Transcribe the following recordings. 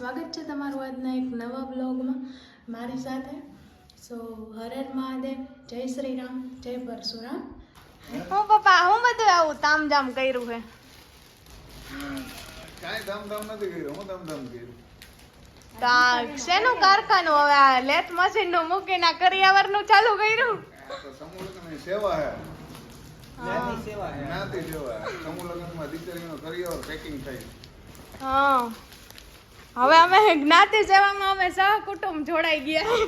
સ્વાગત છે તમારું આજના એક નવા બ્લોગમાં મારી સાથે. સો હરેર મહાદેવ જય શ્રી રામ જય પરશુરામ. હું પપ્પા હું બધું આવું તામજામ કર્યું છે કાંઈ ધામ ધામ નથી કર્યું હું ધામ ધામ કર્યું. તા શેનું કારખાનું હવે આ લેથ મશીનનું મૂકીને આ કરિયાવરનું ચાલુ કર્યું? સમૂહ લગ્નની સેવા હે. નાતી સેવા હે. સમૂહ લગ્નમાં દીકરીનો કરિયાવર પેકિંગ થાય. હા. હવે અમે જ્ઞાતિ સેવામાં અમે સહકુટુંબ જોડાઈ ગયા.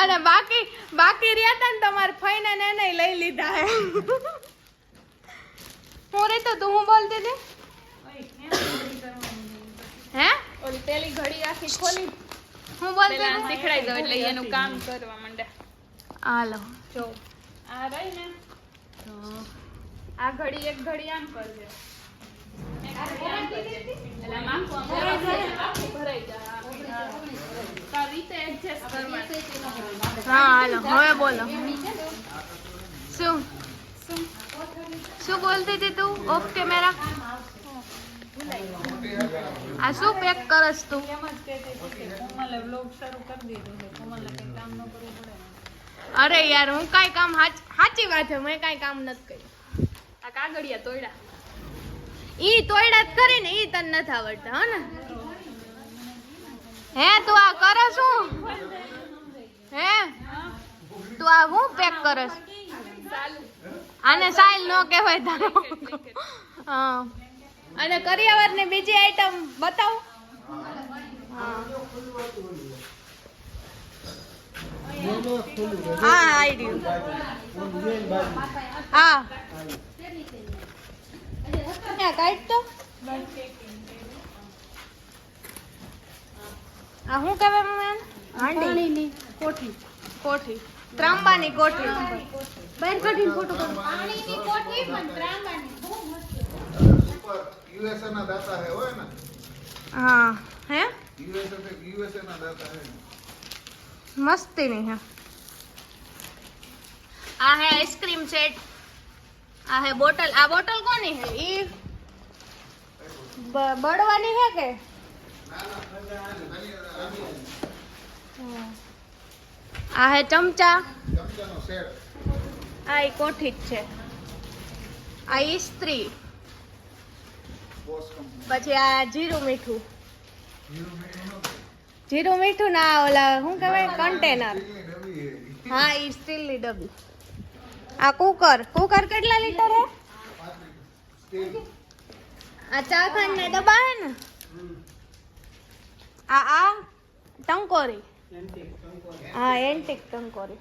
અને બાકી બાકી રહ્યા હતા ને તમારે ફઈને ને એને લઈ લીધા હે હું રીતો તું હું બોલતી હતી? હે? ઓલી પેલી ઘડી આખી ખોલી. હું બોલતી હતી? શીખડાઈ દઉં એટલે એનું કામ કરવા માંડે. હાલો. જો આ રહી ને. આ ઘડી એક ઘડી આમ કરજે એક ઘડી આમ કરજે. એટલે આમ આખું આમ ભરાઈ જાય, આખું ભરાઈ જાય. તો આ રીતે adjust કરવાનું. હા હાલો હવે બોલો. શું? શું બોલતી હતી તું? Off camera? આ શું પેક કરસ તું? અરે યાર, હું કાંઈ કામ સાચી વાત છે, મેં કાંઈ કામ નથી કર્યું. આ કાગળિયા તોડ્યા ઈ તોયડા જ કરીને ઈ તને નથી આવડતા, હો ને? હે, તું આ કરે શું? હે? તું આ હું પેક કરસ? આને સાઈલ નો કહેવાય તારો. અને અને કરિયાવરની બીજી આઈટમ બતાવું. હા. હા આઈ રહ્યું. હા. કાઢ તો. આ શું કહેવાય મમ્મી હાંડી. કોઠી. કોઠી? ત્રાંબાની કોઠી. બહાર કાઢીને ફોટો પાણીની કોઠી પણ ત્રાંબાની. ઉપર યુએસએ ના દાતા હે હોય ને? હા હે? યુએસએ યુએસએ ના દાતા હે. મસ્તી નહીં હે. આ હે આઈસ્ક્રીમ સેટ. આ હે બોટલ. આ બોટલ કોની હે? ઈ બ- બળવાની હે કે? આ હે ચમચા? આ એ કોઠી જ છે. આ ઈસ્ત્રી પછી આ જીરું મીઠું. જીરું મીઠું ના ઓલા શું કહેવાય કન્ટેનર હે હા એ સ્ટીલની ડબ્બી. આ કુકર. કુકર કેટલા લીટર હે? આ ચા ખાંડના ડબ્બા હે ને આ આ ટંકોરી. હા એન્ટિક ટંકોરી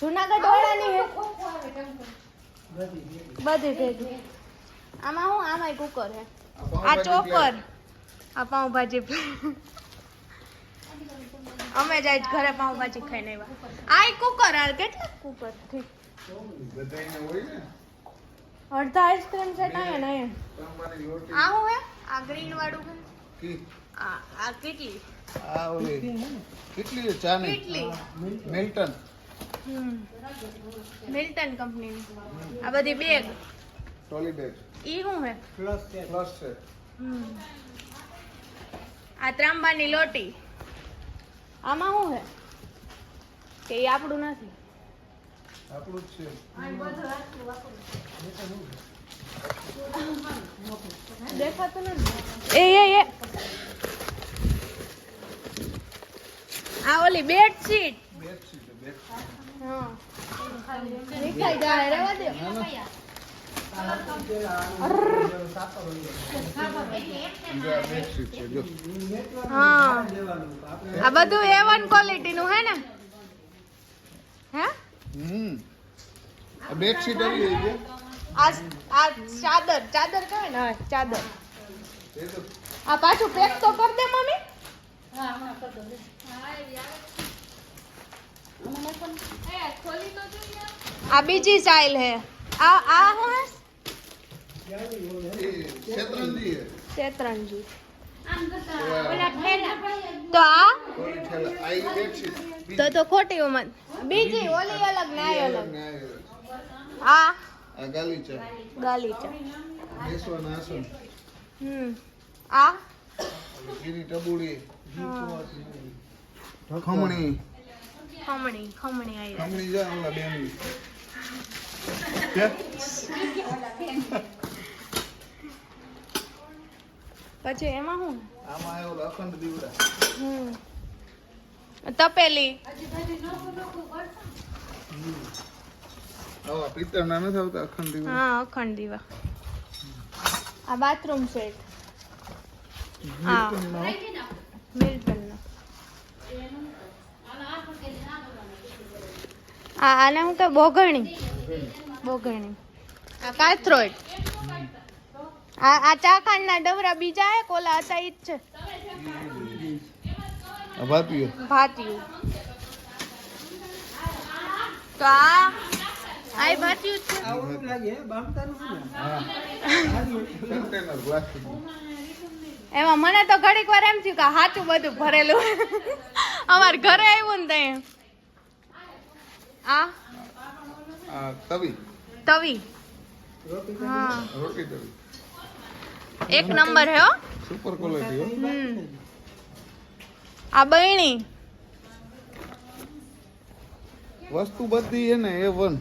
જુનાગઢ વાળાની બધી ભેગી. આમાં હું આમાંય કુકર હે. આ ચોપર. આ પાઉંભાજી અમે જાય ઘરે પાઉંભાજી ખાઈને આવ્યા આ કુકર આ કેટલા કુકર ને અડધા આઈસ્ક્રીમ છે આયા નહીં. આ હું હે? આ ગ્રીન વાળું કી? આ આ કેટલી? આ ઓલી કેટલી છે? ચાની? કેટલી? મિલ્ટન. હમ. મિલ્ટન કંપની આ બધી બેગ ટ્રોલી બેગ ઈ શું હે પ્લસ છે. હમ. આ ત્રાંબાની લોટી. આમાં શું હે કે ઈ આપણું નથી. આપણું જ છે. દેખાતું નથી. એ એ એ. આ ઓલી બેડશીટ. આ બધું એ વન ક્વોલિટી નું હે ને? હે? હમ આવી છે. આ આ ચાદર ચાદર કહે ને ચાદર. આ પાછું પેક તો કર દે મમ્મી. એ ખોલી તો જોઈએ આ બીજી સ્ટાઇલ હે આ આ હું હે એ શેતરંજી છે શેતરંજી આમ કરતા એવા તો આ થોડી ઠેલા આ ઈ બેગ સીટ તો તો ખોટી ઉંમર બીજી ઓલી અલગ ને આ અલગ ને આ આ ગાલીચા ગાલીચા બેસવાના આસન હમ આ ગીરી ટબુડી ખમણી. ખમણી ખમણી આવી. ખમણી જા ઓલા બેન પછી એમાં શું આમાં આવ્યો અખંડ દીવડા. હમ. તપેલી. આવા પિત્તળના નથી આવતા અખંડ દીવડા. હા અખંડ દીવા. આ બાથરૂમ સેટ હા. મિલ્ટનનો. આ આને હું કે બોઘણી બોઘણી આ કાથરોડ આ આ ચાખાંડના ડવરા બીજા હે કોલા હતા ઈ જ છે. ભાતિયું ભાતિયું તો આ આ ભાતિયું છે. હા. કન્ટેનર પ્લાસ્ટિક એમાં મને તો ઘડીક વાર એમ થયું કે હાચું બધું ભરેલું. અમાર ઘરે આવ્યું ને ત્યાં આ? તવી. તવી. હા. એક નંબર હે સુપર ક્વોલિટી હો. આ બૈણી. વસ્તુ બધી હે ને એ વન.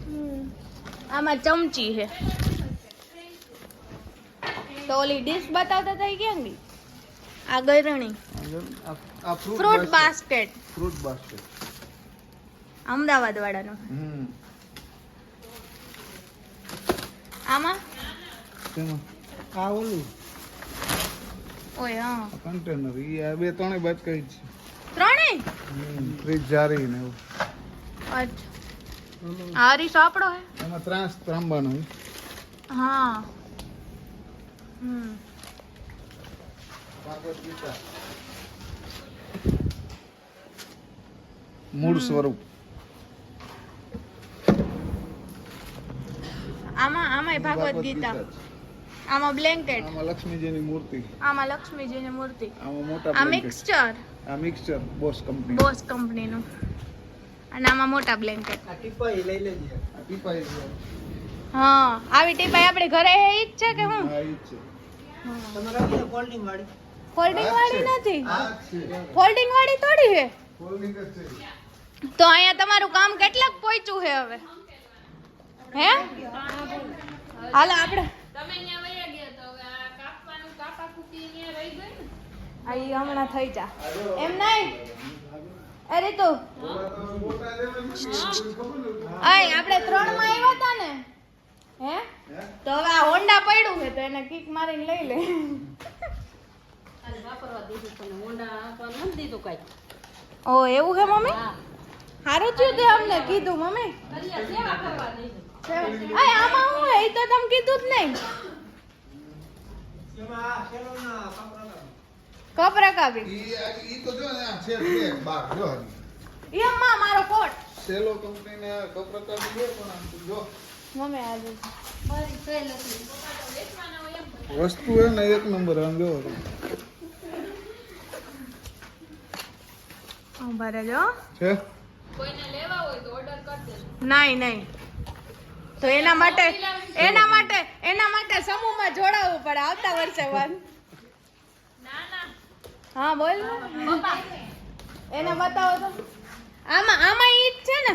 આમાં ચમચી છે તો ઓલી ડીશ બતાવતા થઈ ગયા ગઈ? આ ગરણી. Fruit basket fruit basket Ahmedabad વાળાનો આમાં? ઓલું. ઓય હા. કન્ટેનર ઈ આ બે ત્રણેય બાદ કરી છે. ત્રણેય? ફ્રીજ જારી ને એવું. અચ્છા. આ સાપડો હે? એમાં ત્રાસ ત્રાંબાનો હા. હમ. મૂળ સ્વરૂપ. આમાં આમાંય ભાગવત ગીતા. આમાં બ્લેન્કેટ આમાં લક્ષ્મીજીની મૂર્તિ. આમાં લક્ષ્મીજીની મૂર્તિ. આમાં મોટા આ મિક્સચર આ મિક્સચર બોસ કંપની બોસ કંપનીનું. અને આમાં મોટા બ્લેન્કેટ આ ટીપાઈ છે. હા આવી ટીપાઈ આપણે ઘરે હે ઈ જ છે કે હું? હા ઈ જ છે. તમારા આ વાળી. જ વાળી નથી? આ ફોલ્ડિંગ વાળી થોડી છે? તો અહીંયા તમારું કામ કેટલાક પહોંચ્યું છે હવે? હે? હાલો આપણે તમે અહીંયા વયા ગયા તો હવે આ કાપવાનું કાપા કૂપી અહીંયા રહી ગઈ ને? આ હમણાં થઈ જા. એમ નહીં? અરે તો? આય આપણે ત્રણમાં આવ્યા હતા ને. હે? હે? તો હવે આ હોન્ડા પડ્યું છે તો એને કિક મારીને લઈ લે. ઓ એવું હે મમ્મી? સારું થયું તે અમને કીધું મમ્મી. આમાં હું એ તો તમે કીધું જ નહીં. કપ રકાવી. ઈ તો જો ને છે છે બાર જો હરી. ઈ અમ્મા મારો કોટ. સેલો છે પણ આમ જો. મમ્મી આજે વસ્તુ હે ને એક નંબર આમ જો ઊભા રહેજો. છે? કોઈને લેવા હોય તો ઓર્ડર કરી દેજો. નહીં નહીં. તો એના માટે એના માટે એના માટે સમૂહમાં જોડાવવું પડે આવતા વર્ષે વાત ના ના. હા બોલ ને. એને બતાવો તો. આમાં આમાં ઈ જ છે ને.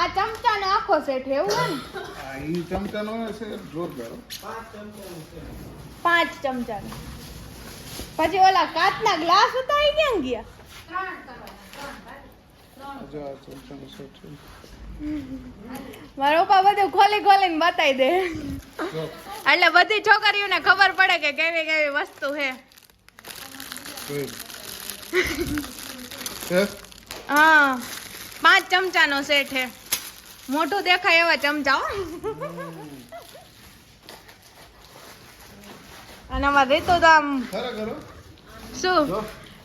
આ ચમચા નો આખો સેટ એવું હોય ને. આ ઈ ચમચાનો છે જોરદાર. કરો પાંચ ચમચાનો. પછી ઓલા કાચના ગ્લાસ હતા એ ક્યાં ગયા? મારા પપ્પા બધું ખોલી ખોલીને બતાવી દે. એટલે બધી છોકરીઓને ખબર પડે કે કેવી કેવી વસ્તુ છે. હા? પાંચ ચમચાનો સેટ છે. મોટું દેખાય એવા ચમચા હો. અને અમારે રીતુ તો આમ શું?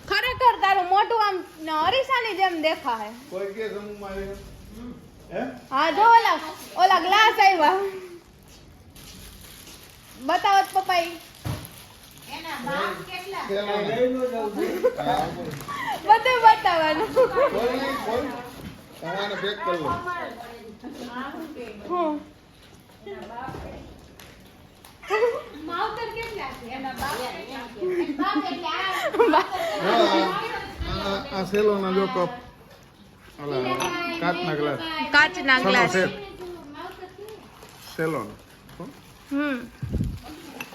ખરેખર તારું મોટું આમ અરીસાની જેમ દેખાય. કોઈ કે સમૂહમાં મારે? હા? જો ઓલા ઓલા ગ્લાસ આવ્યા બતાવો તો પપ્પા ઈ. સેલો બધું બતાવવાનું. હું માવતર કેટલા છે એના બાપ બાપ એટલે આ સેલોના જો કાચના ગ્લાસ કાચના ગ્લાસ સેલોન હમ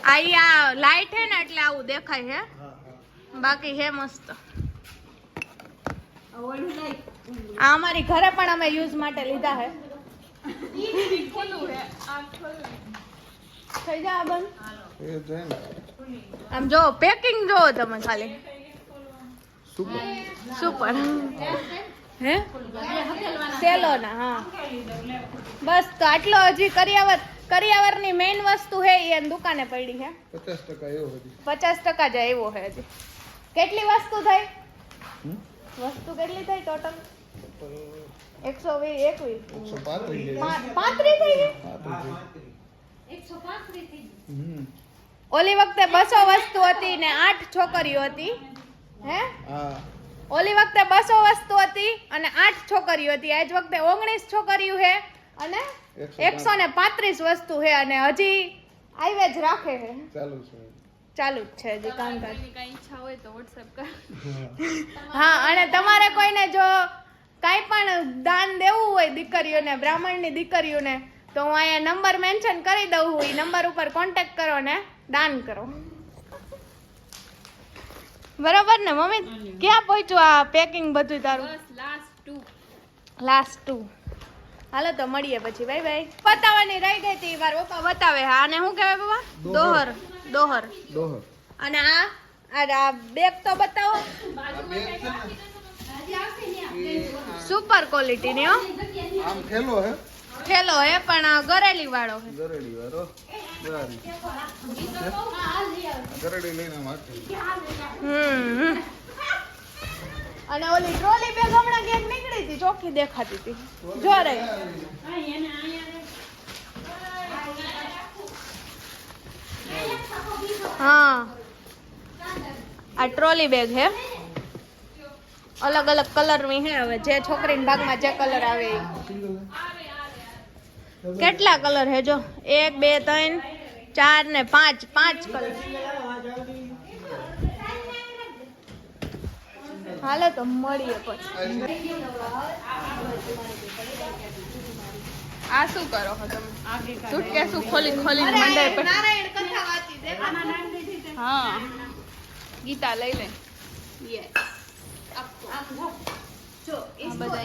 આ લાઈટ હે ને એટલે આવું દેખાય હે બાકી હે મસ્ત. આ અમારી ઘરે પણ અમે યુઝ માટે લીધા હે થઈ જા બંધ. એ છે ને આમ જો પેકિંગ જો તમે ખાલી. સુપર સુપર હે? સેલોના હા. બસ તો આટલો હજી કરિયાવર કરિયાવરની મેઇન વસ્તુ હે એ એની દુકાને પડી હે. પચાસ ટકા એવો હજી. પચાસ ટકા જ આવ્યો હે હજી. કેટલી વસ્તુ થઈ? વસ્તુ કેટલી થઈ ટોટલ એકસો વીસ એકવીસ પાંત્રીસ થઈ ગઈ. એકસો પાંત્રીસ થઈ ગઈ. ઓલી વખતે બસો વસ્તુ હતી ને આઠ છોકરીઓ હતી. હે? ઓલી વખતે બસો વસ્તુ હતી અને આઠ છોકરીઓ હતી. આજ વખતે ઓગણીસ છોકરીઓ છે અને એકસો ને પાંત્રીસ વસ્તુ છે અને હજી આવે જ રાખે છે ચાલુ છે. ચાલુ જ છે હજી કામકાજ. ઈચ્છા હોય તો વોટ્સએપ કર. હા. અને તમારે કોઈને જો કાંઈ પણ દાન દેવું હોય દીકરીઓને બ્રાહ્મણની દીકરીઓને તો હું અહીંયા નંબર મેન્શન કરી દઉં હું. એ નંબર ઉપર કોન્ટેક્ટ કરો ને. દાન કરો. બરાબર ને મમ્મી? ક્યાં પહોંચ્યું આ પેકિંગ બધું તારું? લાસ્ટ ટુ લાસ્ટ ટુ હાલો તો મળીએ પછી. બાય બાય બતાવવાની રહી ગઈ હતી વાર પપ્પા બતાવે. હા અને શું કહેવાય બાબા દોહર. દોહર. દોહર. અને આ આ આ બેગ તો બતાવો. સુપર ક્વોલિટી ની હો. આમ ખેલો હે. થેલો હે પણ ગરેલી વાળો હે. ગરેડી વાળો ગરેડી લઈને હમ. અને ઓલી ટ્રોલી બેગ હમણાં ક્યાંક નીકળી હતી ચોખ્ખી દેખાતી હતી. જો રે. હા. આ ટ્રોલી બેગ હે. અલગ અલગ કલરની હે હવે જે છોકરીના ભાગમાં જે કલર આવે એ. કેટલા કલર હે જો? એક બે ત્રણ ચાર ને પાંચ. પાંચ કલર. હાલો તો મળીએ પછી. આ શું કરો છો તમે? સુટકેસ ખોલી ખોલી મંડાય દે હા. ગીતા લઈ લે. જો આ બધા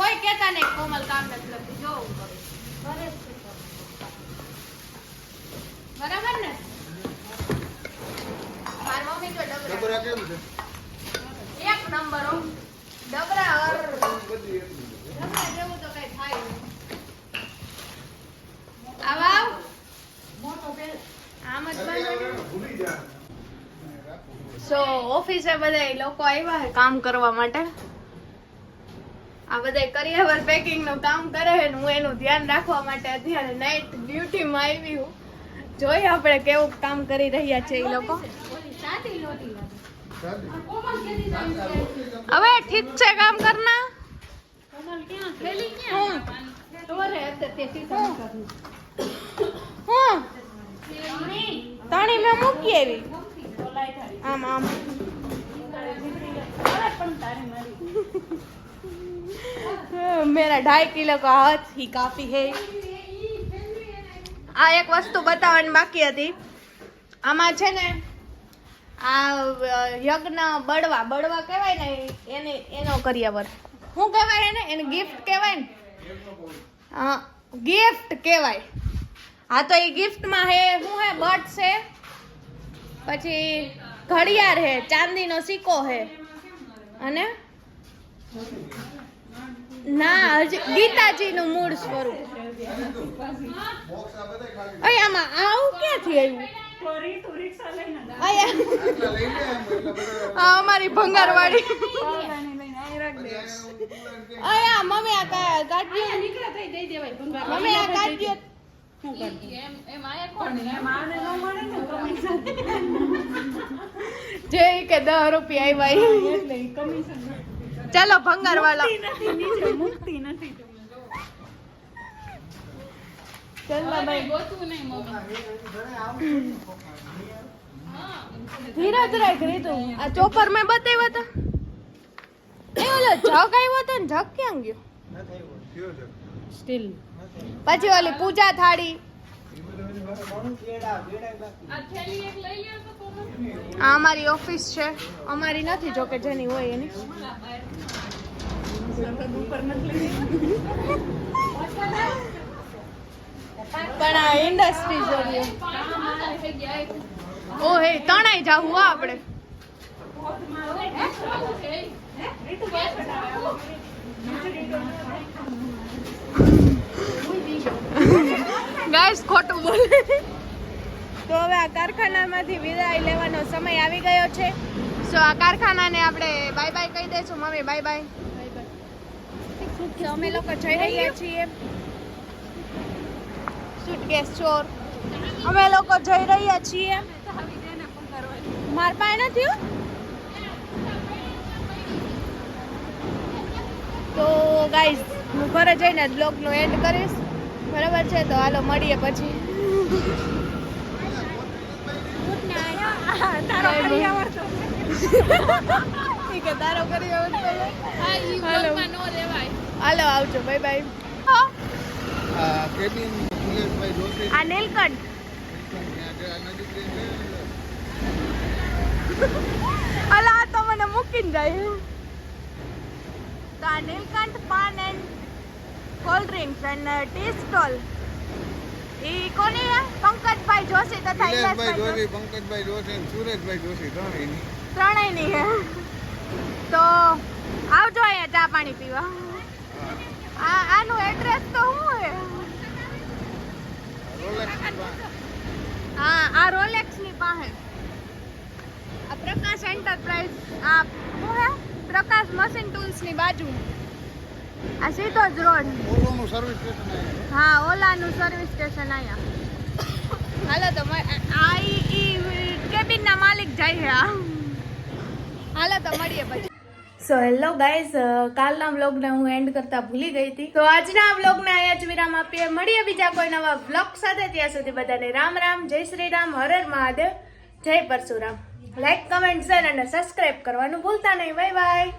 કોઈ કહેતા નહીં કોમલ કામ નથી લખતી જો હું કરું. બરાબર ને? મારી મમ્મી જો ડબરા. ડબરા કેમ છે? એક નંબર હો. ડબરા અર. ડબરા જેવું તો કઈ થાય નહીં. આવ આવ. આમ જ. ભૂલી જા. સો ઓફિસે બધા લોકો આવ્યા કામ કરવા માટે? આ બધા કરિયાવર પેકિંગનું કામ કરે છે હું એનું ધ્યાન રાખવા માટે અત્યારે નાઇટ ડ્યુટી માં આવી હું. જોઈએ આપણે કેવું કામ કરી રહ્યા છે એ લોકો. હવે ઠીક છે કામ કરના? હું? તાણી મેં મૂકી આવી? આમ આમ. મેરા ઢાઈ કિલો કો હાથ હી કાફી હે. આ એક વસ્તુ બતાવવાની બાકી હતી. આમાં છે ને, આ યજ્ઞ બળવા બળવા કહેવાય ને, એને, એનો કરિયાવર શું કહેવાય એને? એને ગિફ્ટ કહેવાય ને? ગિફ્ટ કહેવાય. હા, તો એ ગિફ્ટમાં હે, શું હે? બટ છે. પછી ઘડિયાળ હે, ચાંદીનો સિક્કો હે. અને ના ગીતાજી ગીતાજીનું મૂળ સ્વરૂપ. આમાં આવું ક્યાંથી આવ્યું? આ અમારી ભંગારવાળી. અહીંયા અયા મમ્મી આ કાઢ્યું જે કે દસ રૂપિયા આવ્યા. ચાલો ભંગાર વાળો. મુક્તિ નથી. આ ચોપર મેં બતાવ્યો હતો જગ આવ્યો હતો ને જગ ક્યાં ગયો? પછી ઓલી પૂજા થાળી. આ અમારી ઓફિસ છે. અમારી નથી જોકે જેની હોય એની. પણ આ ઇન્ડસ્ટ્રી જોઈએ ઓ, હે, તણાઈ જાવું હો આપણે ગાઈસ ખોટું બોલે. તો હવે આ કારખાનામાંથી વિદાય લેવાનો સમય આવી ગયો છે. સો આ કારખાનાને આપણે બાય બાય કહી દઈશું મમ્મી બાય બાય અમે લોકો જઈ રહ્યા છીએ. સુટકેસ ચોર. અમે લોકો જઈ રહ્યા છીએ. માર પાસે નથી. તો ગાઈઝ હું ઘરે જઈને બ્લોગનો એન્ડ કરીશ. બરાબર છે તો હાલો મળીએ પછી. તારો કરી ઠીક છે તારો કરી આવડતો હાલો. નો રેવાય હાલો આવજો બાય બાય. આ નીલકંઠ. અલા તો મને મૂકીને જાય. તો આ Neelkanth paan and cold drinks and tea stall ઈ કોની પંકજભાઈ જોશી તથા ઇલાસભાઈ જોશી પંકજભાઈ જોશી અને સુરેશભાઈ જોશી ત્રણેયની. ત્રણેયની હે? તો આવજો અહીંયા ચા પાણી પીવા. આ આનું એડ્રેસ તો શું હે? હા આ રોલેક્સની પાસે. આ પ્રકાશ એન્ટરપ્રાઇઝ આ શું હે? પ્રકાશ મશીન ટૂલ્સની બાજુ. આ સીધો જ રોડ. ઓલોનું સર્વિસ સ્ટેશન હા ઓલાનું સર્વિસ સ્ટેશન અહીંયા. હાલો તો આ ઈ કેબિનના માલિક જાય છે આ હાલો તો મળીએ પછી. સો હેલો ગાઈઝ કાલના બ્લોગને હું એન્ડ કરતા ભૂલી ગઈ હતી. તો આજના બ્લોગને અહીંયા જ વિરામ આપીએ. મળીએ બીજા કોઈ નવા વ્લોગ સાથે. ત્યાં સુધી બધાને રામ રામ જય શ્રી રામ હર હર મહાદેવ જય પરશુરામ. લાઈક કમેન્ટ શેર અને સબસ્ક્રાઇબ કરવાનું ભૂલતા નહીં. Bye bye